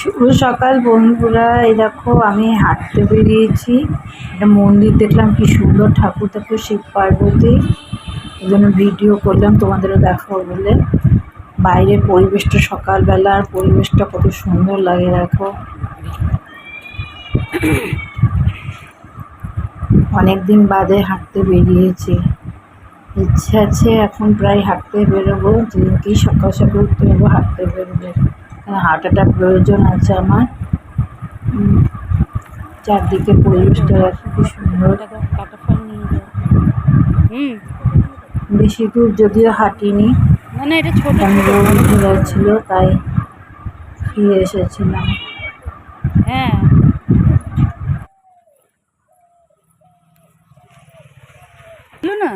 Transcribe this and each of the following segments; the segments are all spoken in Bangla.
শুভ সকাল বন্ধুরা, এই দেখো আমি হাঁটতে বেরিয়েছি। একটা মন্দির দেখলাম, কি সুন্দর ঠাকুর ঠাকুর শিব পার্বতী। এই জন্য ভিডিও করলাম, তোমাদেরও দেখাবো বলে। বাইরের পরিবেশটা সকালবেলার পরিবেশটা কত সুন্দর লাগে দেখো। অনেক দিন বাদে হাঁটতে বেরিয়েছি। ইচ্ছে আছে এখন প্রায় হাঁটতে বেরোবো, যেদিনকেই সকাল সকাল উঠতে হাঁটতে বেরোবো। হাঁটাটা প্রয়োজন আছে আমার। চারদিকে পরিবেশটা কি সুন্দর। কাটা নিয়ে হুম। বেশি দূর যদিও হাঁটিনি। যাচ্ছিল তাই ফিরে এসেছিলাম। হ্যাঁ। না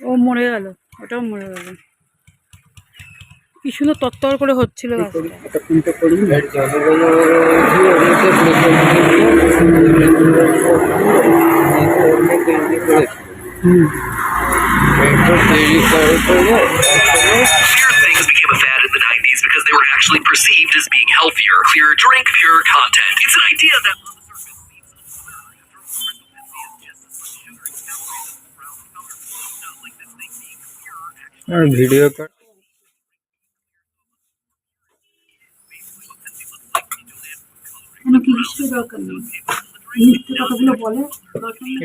ও মরে গেল। ওটাও মরে গেল। কি সুন্দর তত্তর করে হচ্ছিল গাছটা Clear things became a fad in the 90s because they were actually perceived as being healthier. Clear drink, pure content. It's an idea that the surface seems আর ভিডিও কর কেন কি হিসেবে দরকার নেই মিথ্যে কথাগুলো বলে দরকার নেই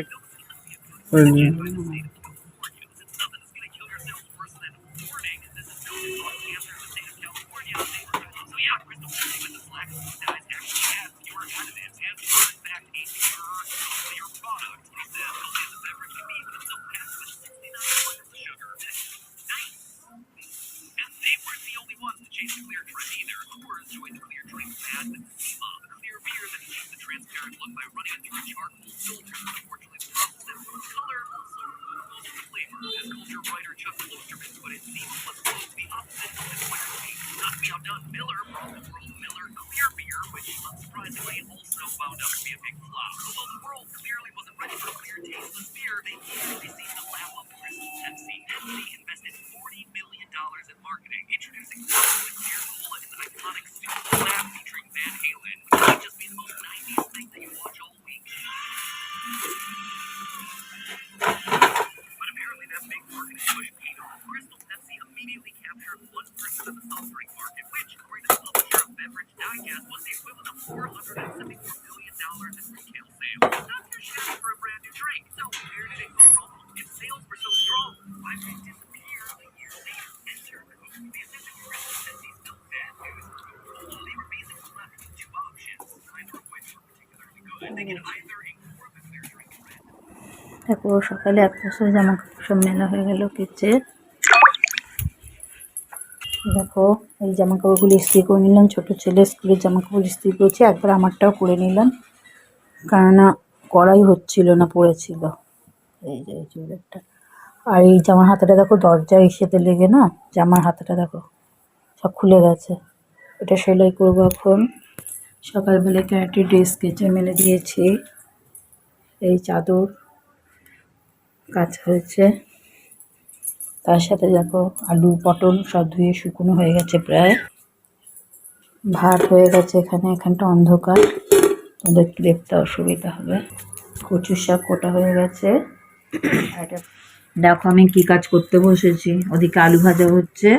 Not to Miller brought the world Miller Clear Beer, which unsurprisingly also wound up to be a big flop. Although the world clearly wasn't ready for a clear tasteless beer, they easily দেখো, সকালে এক বছর জামা কাপড় সব মেলা হয়ে গেল কেচে দেখো, এই জামা কাপড়গুলো ইস্ত্রি করে নিলাম। ছোটো ছেলে স্কুলের জামা কাপড় ইস্ত্রি করেছি, একবার আমারটাও করে নিলাম। কেননা করাই হচ্ছিল না, পড়েছিল। এই যে, এই চুড়েরটা আর এই জামার হাতাটা দেখো, দরজায় ইসেতে লেগে না, জামার হাতাটা দেখো, সব খুলে গেছে। এটা সেলাই করব এখন। সকালবেলায় ক্যারেটে ড্রেস কেচে মেলে দিয়েছি। এই চাদর কাজ হয়েছে। তার সাথে দেখো আলু, পটল সব ধুয়ে শুকনো হয়ে গেছে প্রায়। ভাত হয়ে গেছে এখানে, এখানটা অন্ধকার। তোমাদের একটু দেখতে অসুবিধা হবে। কচু শাক কোটা হয়ে গেছে। দেখো আমি কি কাজ করতে বসেছি। ওদিকে আলু ভাজা হচ্ছে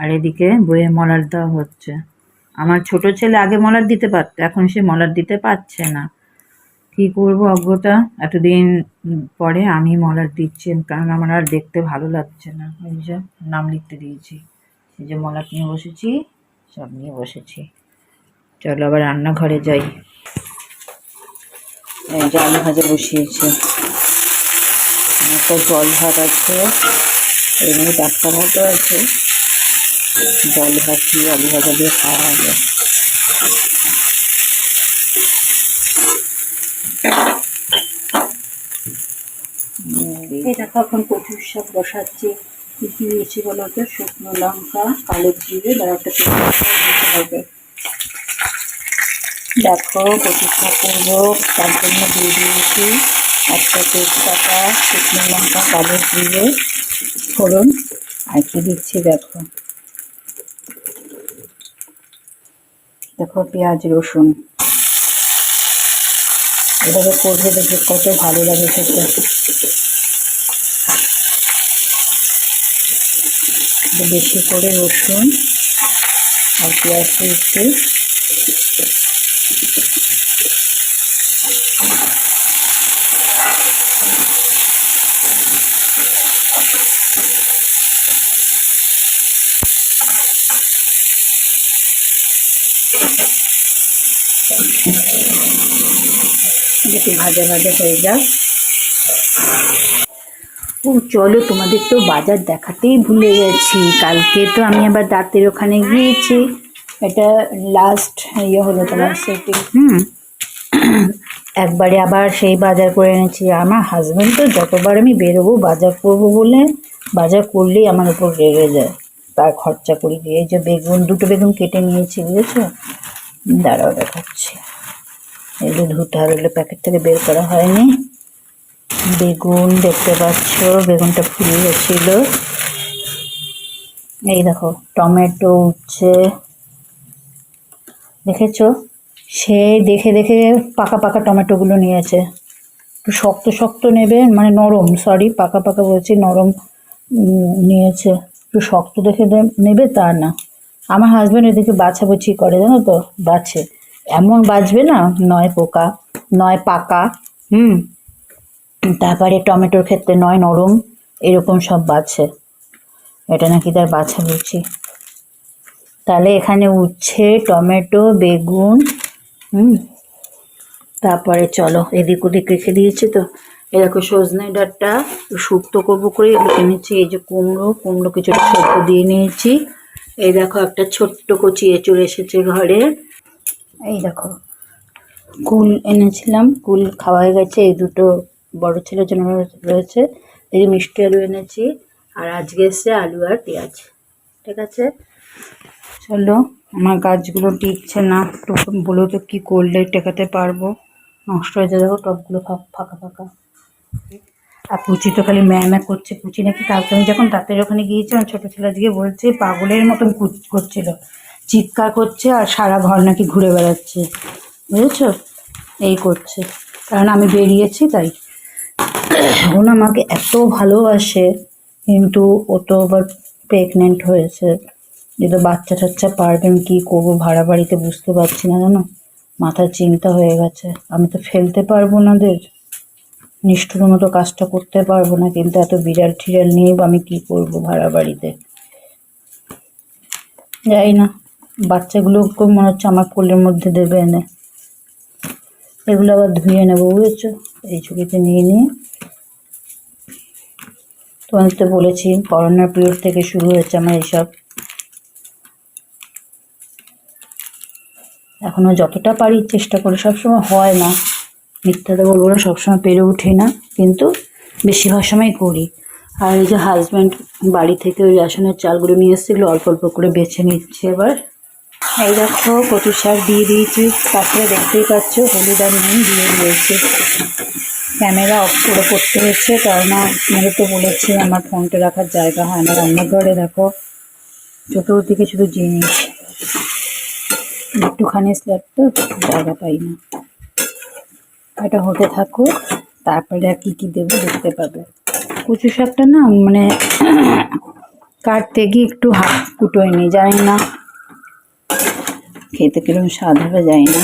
আর এদিকে বইয়ে মলার দেওয়া হচ্ছে। আমার ছোট ছেলে আগে মলার দিতে পারতো, এখন সে মলার দিতে পারছে না। কি করব অজ্ঞতা? এতদিন পরে আমি মলার দিচ্ছি, কারণ আমার আর দেখতে ভালো লাগছে না। ওই যে নাম লিখতে দিয়েছি। এই যে মলাট নিয়ে বসেছি, সব নিয়ে বসেছি। চলো আবার রান্নাঘরে যাই। এই যে আলু ভাজা বসিয়েছি। একটা জল ভাত আছে, এমনি টাটকা ভাতও আছে। জল দিয়ে আলু ভাজা দিয়ে খাওয়া হবে। দেখো এখন কচুর শাক বসাচ্ছি। কি কি দিয়েছি বলো তো? শুকনো লঙ্কা, কালো জিরে হবে। দেখো কচুর শাক করব। তার জন্য দিয়ে দিয়েছি একটা তেজপাতা, শুকনো লঙ্কা, কালো জিরে, ফোড়ন। আর কি দিচ্ছি দেখো। দেখো পেঁয়াজ, রসুন। এভাবে করবে দেখবে কত ভালো লাগে খেতে। একটু বেশি করে রসুন আর পেঁয়াজ দিচ্ছি যেটি ভাজা ভাজা হয়ে যাক। ও চলো তোমাদের তো বাজার দেখাতেই ভুলে গেছি। কালকে তো আমি আবার দাঁতের ওখানে গিয়েছি। এটা লাস্ট ইয়ে হলো তোমার সেটিং হুম। একবারে আবার সেই বাজার করে এনেছি। আমার হাজব্যান্ড তো যতবার আমি বেরোবো বাজার করব বলে বাজার করলেই আমার উপর রেগে যায়। তার খরচা করি। এই যে বেগুন দুটো বেগুন কেটে নিয়েছি বুঝেছ? দাঁড়াও দেখাচ্ছি। যে ধুতে হবে এগুলো প্যাকেট থেকে বের করা হয়নি। বেগুন দেখতে পাচ্ছ, বেগুনটা ফুলে গেছিল। এই দেখো, টমেটো উচ্ছে দেখেছ? সে দেখে দেখে পাকা পাকা টমেটোগুলো নিয়েছে। একটু শক্ত শক্ত নেবে মানে নরম সরি পাকা পাকা বলছি, নরম নিয়েছে। একটু শক্ত দেখে নেবে তা না। আমার হাজব্যান্ড এদিকে বাছাবুছি করে, জানো তো? বাছে। এমন বাজবে না, নয় পোকা, নয় পাকা, হুম? তারপরে টমেটোর ক্ষেত্রে নয় নরম, এরকম সব বাছে এটা নাকি তার বাছা বলছি তাহলে এখানে উচ্ছে, টমেটো, বেগুন, হুম? তারপরে চলো, এদিক ওদিক রেখে দিয়েছি তো। দেখো সজনে ডাঁটা, শুক্তো করব করে এগুলো কিনেছি এই যে কুমড়ো কুমড়ো কিছুটা সেদ্ধ দিয়ে নিয়েছি। এই দেখো একটা ছোট্ট কচি এঁচড় এসেছে ঘরে। এই দেখো, কুল এনেছিলাম, কুল খাওয়া হয়ে গেছে, এই দুটো বড় ছেলের জন্য রয়েছে। এই যে মিষ্টি আলু এনেছি, আর আজকে এসছে আলু আর পেঁয়াজ, ঠিক আছে? চলো, আমার গাছগুলো টিকছে না একটু বলো তো কী করলে টেকাতে পারব। নষ্ট হয়ে দেখো টবগুলো ফা- ফাঁকা ফাঁকা। আর পুচি তো খালি ম্যা ম্যা করছে, পুচি নাকি কালকে আমি যখন দাঁতের ওখানে গিয়েছিলাম, ছোটো ছেলে আজকে বলছে, পাগলের মতন করছিল। চিৎকার করছে আর সারা ঘর নাকি ঘুরে বেড়াচ্ছে। বুঝেছ? এই করছে। কারণ আমি বেরিয়েছি তাই। বোন আমাকে এত ভালোবাসে, কিন্তু ও তো আবার প্রেগনেন্ট হয়েছে। যে তো বাচ্চা টাচ্চা পারবে আমি কী করব? ভাড়া বাড়িতে বুঝতে পারছি না, জানো? মাথার চিন্তা হয়ে গেছে। আমি তো ফেলতে পারব না দের নিষ্ঠুর মতো কাজটা করতে পারব না, কিন্তু এত বিড়াল ঠিড়াল নিয়ে আমি কি করব ভাড়া বাড়িতে? যাই না। বাচ্চাগুলোকে মনে হচ্ছে আমার কোলের মধ্যে দেবে এনে। এগুলো আবার ধুয়ে নেব, বুঝেছ? এই ছুরিতে নিয়ে নিয়ে। তোমাদের তো বলেছি, করোনার পিরিয়ড থেকে শুরু হয়েছে আমার এইসব। এখনও যতটা পারি চেষ্টা করি, সবসময় হয় না। মিথ্যাতে বলব না, সবসময় পেরে উঠি না, কিন্তু বেশিরভাগ সময় করি। আর এই যে হাজব্যান্ড বাড়ি থেকে ওই রেশনের চালগুলো নিয়ে এসেছিল অল্প অল্প করে বেছে নিচ্ছে এবার। এই দেখো কচু শাক দিয়ে দিয়েছি। তারপরে দেখতেই পাচ্ছ, হলুদ আর নুন দিয়ে দিয়েছি। ক্যামেরা অফ করে করতে হচ্ছে, কারণ আপনাদের তো বলেছি, আমার ফোনটা রাখার জায়গা হয় না রান্নাঘরে, দেখো। চতুর্দিকে শুধু জিনিস। একটুখানি স্ল্যাব তো জায়গা পাই না। এটা হতে থাকুক, তারপরে আর কী কী দেবো দেখতে পাবে। কচু শাকটা না মানে কাটতে গিয়ে একটু হাত কুটোয় নি জানি না। খেতে কীরকম স্বাদ হবে যায় না।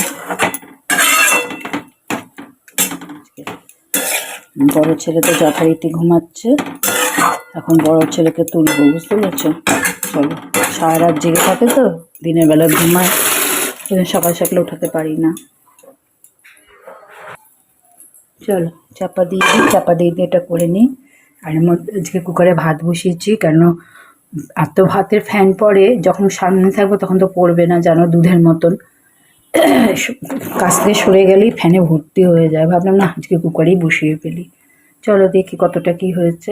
বড় ছেলে তো যথারীতি ঘুমাচ্ছে। এখন বড় ছেলেকে তুলবো, বুঝতে পেরেছ? চলো, সারা রাত জেগে থাকে তো, দিনের বেলা ঘুমায়। সকাল সকালে উঠাতে পারি না। চলো, চাপা দিয়ে দিই, চাপা দিয়ে দিয়ে এটা করে নিই। আর মধ্যে আজকে কুকারে ভাত বসিয়েছি, কেন এত ভাতের ফ্যান পড়ে, যখন সামনে থাকব তখন তো পড়বে না, জানো, দুধের মতন। কাছ থেকে সরে গেলেই ফ্যানে ভর্তি হয়ে যায়। ভাবলাম, না, আজকে কুকারেই বসিয়ে ফেলি। চলো দেখি কতটা কি হয়েছে।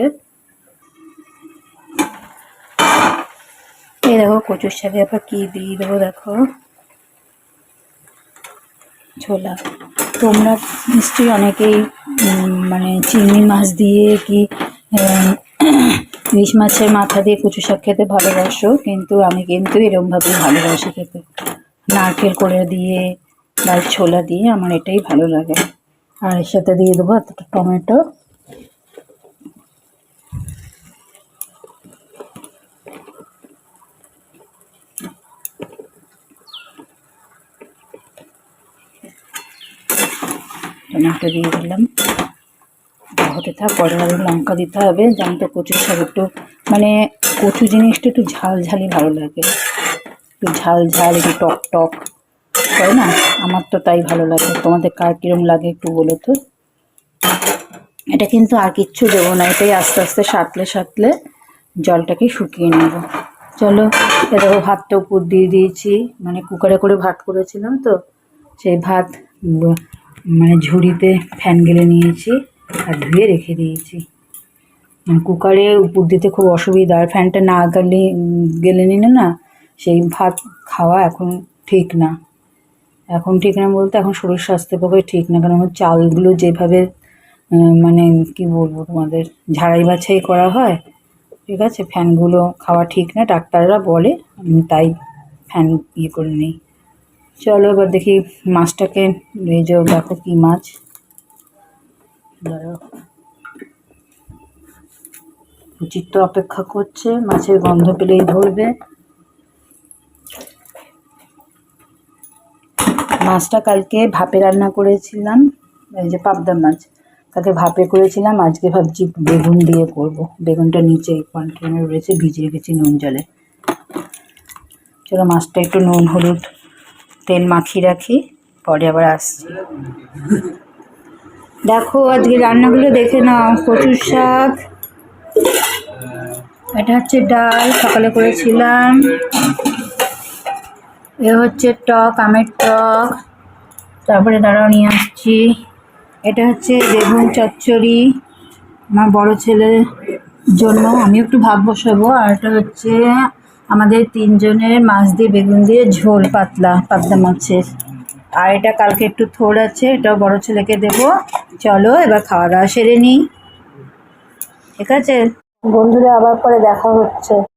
এই দেখো, কচুর শাকে আবার কী দিয়ে দেবো দেখো। ছোলা। তোমরা নিশ্চয়ই অনেকেই মানে চিংড়ি মাছ দিয়ে কি ইলিশ মাছের মাথা দিয়ে কচু শাক খেতে ভালোবাসো, কিন্তু আমি কিন্তু এরকমভাবেই ভালোবাসি খেতে। নারকেল করে দিয়ে লাল ছোলা দিয়ে আমার এটাই ভালো লাগে। আর এর সাথে দিয়ে দেবো এতটা টমেটো। টমেটো দিয়ে দিলাম। হতে থাক, পরে আরও লঙ্কা দিতে হবে যেমন তো কচুর শাক একটু মানে কচু জিনিসটা একটু ঝাল ঝালই ভালো লাগে। একটু ঝাল ঝাল, একটু টক টক, তাই না? আমার তো তাই ভালো লাগে। তোমাদের কার কীরম লাগে একটু বলো তো? এটা কিন্তু আর কিচ্ছু দেবো না, এটাই আস্তে আস্তে সাঁতলে সাঁতলে জলটাকে শুকিয়ে নেব। চলো, এ দেখো ভাতটা উপর দিয়ে দিয়েছি মানে কুকারে করে ভাত করেছিলাম তো, সেই ভাত মানে ঝুড়িতে ফ্যান গেলে নিয়েছি। আর ধুয়ে রেখে দিয়েছি। কুকারে উপর দিতে খুব অসুবিধা। আর ফ্যানটা না গেলে গেলে নিলে না, সেই ভাত খাওয়া এখন ঠিক না। এখন ঠিক না বলতে এখন শরীর স্বাস্থ্যের পক্ষে ঠিক না। কারণ চালগুলো যেভাবে মানে কি বলব তোমাদের, ঝাড়াই বাছাই করা হয়, ঠিক আছে? ফ্যানগুলো খাওয়া ঠিক না, ডাক্তাররা বলে, আমি তাই ফ্যান ইয়ে করে নিই। চলো এবার দেখি মাছটাকে, এই যে দেখো কী মাছ। উচিত তো অপেক্ষা করছে, মাছের গন্ধ পেলেই ধরবে। মাছটা কালকে ভাপে রান্না করেছিলাম, এই যে পাবদা মাছ। কালকে ভাপে করেছিলাম, আজকে ভাবছি বেগুন দিয়ে করব। বেগুনটা নিচে কন্টেনারে রয়েছে, ভিজিয়ে রেখেছি নুন জলে। চলো মাছটা একটু নুন, হলুদ, তেল মাখিয়ে রাখি, পরে আবার আসছি। দেখো, আজকে রান্নাগুলো দেখে নাও। কচুর শাক, এটা হচ্ছে ডাল, সকালে করেছিলাম। এ হচ্ছে টক, আমের টক। তারপরে দাঁড়াও, নিয়ে আসছি। এটা হচ্ছে বেগুন চচ্চড়ি, আমার বড় ছেলের জন্য। আমি একটু ভাগ বসাবো, আর এটা হচ্ছে আমাদের তিনজনের মাছ দিয়ে বেগুন দিয়ে ঝোল পাতলা পাতলা মাছের। আর এটা কালকে একটু থোড় আছে, এটাও বড় ছেলেকে দেব। চলো, এবার খাওয়া দাওয়া সেরে নিই। ঠিক আছে? বন্ধুরা, আবার পরে দেখা হচ্ছে।